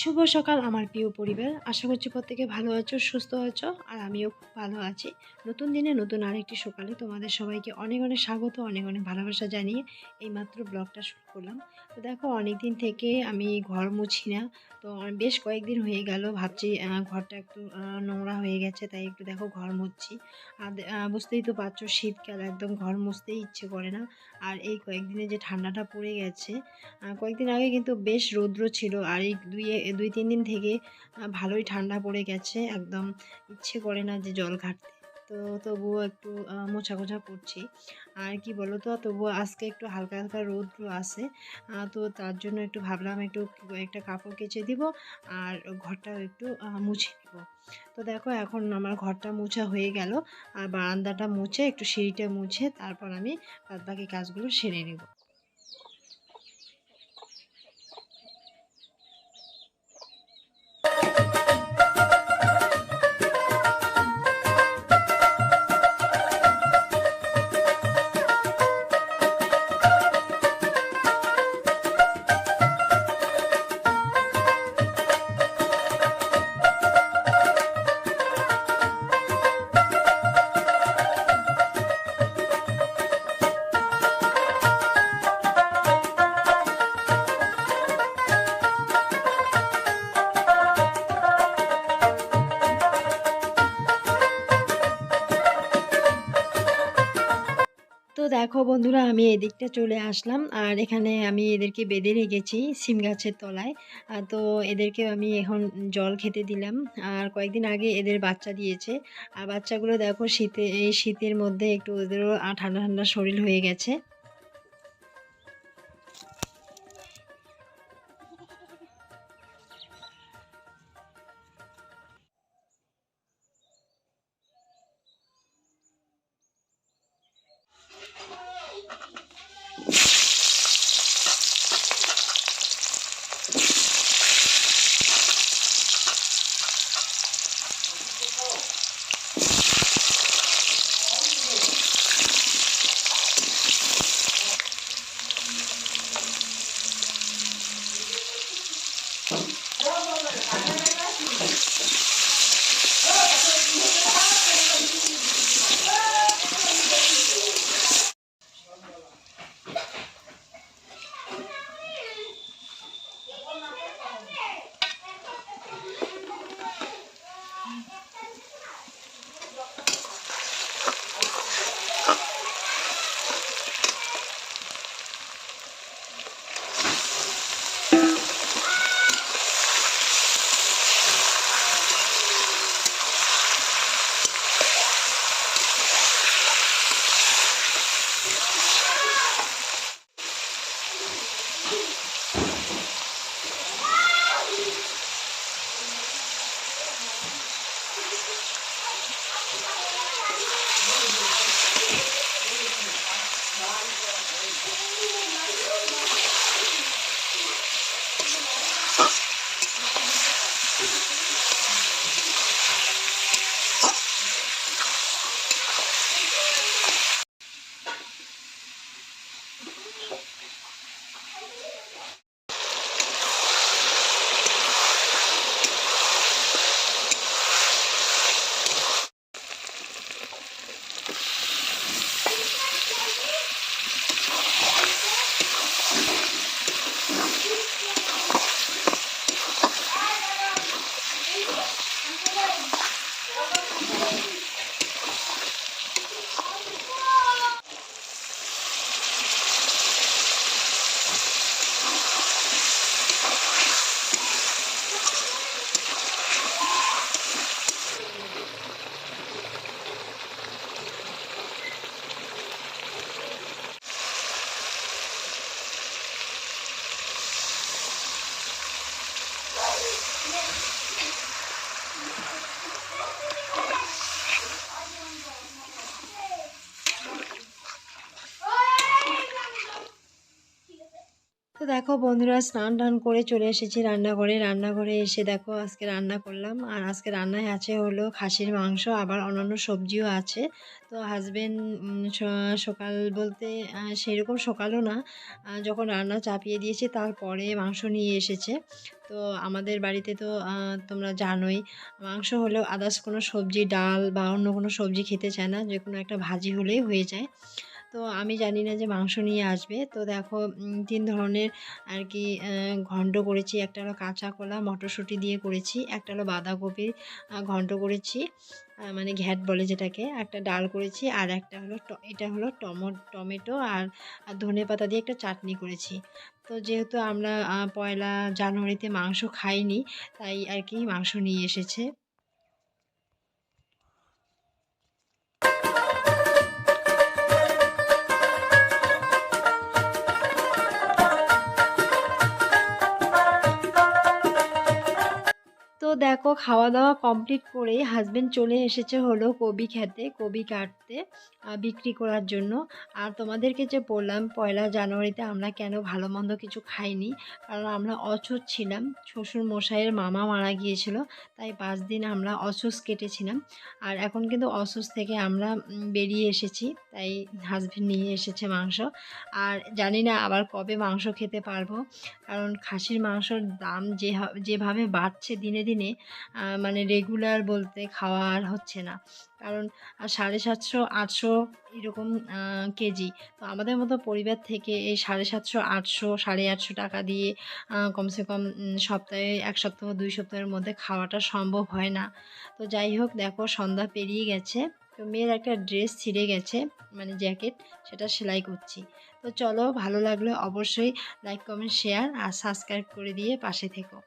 সকাল, আমার প্রিয় পরিবার। আশা করছি প্রত্যেকে ভালো আছো, সুস্থ আছো, আর আমিও খুব ভালো আছি। নতুন দিনে নতুন আরেকটি সকালে তোমাদের সবাইকে অনেক অনেক স্বাগত, অনেক অনেক ভালোবাসা জানিয়ে এইমাত্র ব্লগটা শুরু করলাম। তো দেখো অনেক দিন থেকে আমি ঘর মুছি না, তো বেশ কয়েকদিন হয়ে গেল, ভাবছি ঘরটা একটু নোংরা হয়ে গেছে, তাই একটু দেখো ঘর মুছছি আর বুঝতেই তো পারছ, শীতকাল, একদম ঘর মুছতেই ইচ্ছে করে না। আর এই কয়েকদিনে যে ঠান্ডাটা পড়ে গেছে কয়েকদিন আগে কিন্তু বেশ রৌদ্র ছিল, আর এই দুই দুই, তিন দিন থেকে ভালোই ঠান্ডা পড়ে গেছে, একদম ইচ্ছে করে না যে জল ঘাটতে। তো তবুও একটু মোছা কোছা করছি। আর কি বলো তো তবুও আজকে একটু হালকা হালকা রৌদ্র আছে তো তার জন্য একটু ভাবলাম একটু একটা কাপড় কেচে দিব আর ঘরটাও একটু মুছে দিব তো দেখো, এখন আমার ঘরটা মোছা হয়ে গেল, আর বারান্দাটা মুছে, একটু সিঁড়িটা মুছে, তারপর আমি বাদ বাকি কাজগুলো সেরে নেব। তো দেখো বন্ধুরা, আমি এদিকটা চলে আসলাম। আর এখানে আমি এদেরকে বেঁধে রেখেছি সিম গাছের তলায়। তো এদেরকে আমি এখন জল খেতে দিলাম। আর কয়েকদিন আগে এদের বাচ্চা দিয়েছে। আর বাচ্চাগুলো দেখো শীতে, এই শীতের মধ্যে একটু ওদেরও ঠান্ডা ঠান্ডা শরীর হয়ে গেছে। দেখো বন্ধুরা, স্নান টান করে চলে এসেছি রান্নাঘরে। রান্নাঘরে এসে দেখো আজকে রান্না করলাম। আর আজকে রান্নায় আছে হলো খাসির মাংস, আবার অন্যান্য সবজিও আছে। তো হাজবেন্ড সকাল বলতে সেরকম সকালও না। যখন রান্না চাপিয়ে দিয়েছে, তারপরে মাংস নিয়ে এসেছে। তো আমাদের বাড়িতে তো তোমরা জানোই, মাংস হলেও আদার্স কোনো সবজি, ডাল বা অন্য কোনো সবজি খেতে চায় না। যে কোনো একটা ভাজি হলেই হয়ে যায়। তো আমি জানি না যে মাংস নিয়ে আসবে। তো দেখো তিন ধরনের আর কি ঘন্ট করেছি। একটা হলো কাঁচা কলা, মটরশুঁটি দিয়ে করেছি। একটা হলো বাঁধাকপি ঘন্ট করেছি মানে ঘ্যাট বলে যেটাকে। একটা ডাল করেছি আর একটা হলো এটা হলো টমো, টমেটো আর ধনে পাতা দিয়ে একটা চাটনি করেছি। তো যেহেতু আমরা পয়লা জানুয়ারিতে মাংস খাইনি, তাই আর কি মাংস নিয়ে এসেছে। দেখো খাওয়া দাওয়া কমপ্লিট করে হাজব্যান্ড চলে এসেছে হলো কবি খেতে, কবি কাটতে বিক্রি করার জন্য। আর তোমাদেরকে যে বললাম, পয়লা জানুয়ারিতে আমরা কেন ভালো মন্দ কিছু খাইনি, কারণ আমরা অসুস্থ ছিলাম। শ্বশুর মশাইয়ের মামা মারা গিয়েছিল, তাই পাঁচ দিন আমরা অসুস্থ কেটেছিলাম। আর এখন কিন্তু অসুস্থ থেকে আমরা বেরিয়ে এসেছি, তাই হাজব্যান্ড নিয়ে এসেছে মাংস। আর জানি না আবার কবে মাংস খেতে পারব, কারণ খাসির মাংসর দাম যে যেভাবে বাড়ছে দিনে দিনে মানে রেগুলার বলতে খাওয়া আর হচ্ছে না। কারণ সাড়ে সাতশো, আটশো এরকম কেজি। তো আমাদের মতো পরিবার থেকে এই সাড়ে সাতশো, আটশো, সাড়ে আটশো টাকা দিয়ে কমসে কম সপ্তাহে এক সপ্তাহ, দুই সপ্তাহের মধ্যে খাওয়াটা সম্ভব হয় না। তো যাই হোক, দেখো সন্ধ্যা পেরিয়ে গেছে। তো মেয়ের একটা ড্রেস ছিঁড়ে গেছে মানে জ্যাকেট, সেটা সেলাই করছি। তো চলো, ভালো লাগলে অবশ্যই লাইক কমেন্ট শেয়ার আর সাবস্ক্রাইব করে দিয়ে পাশে থেকো।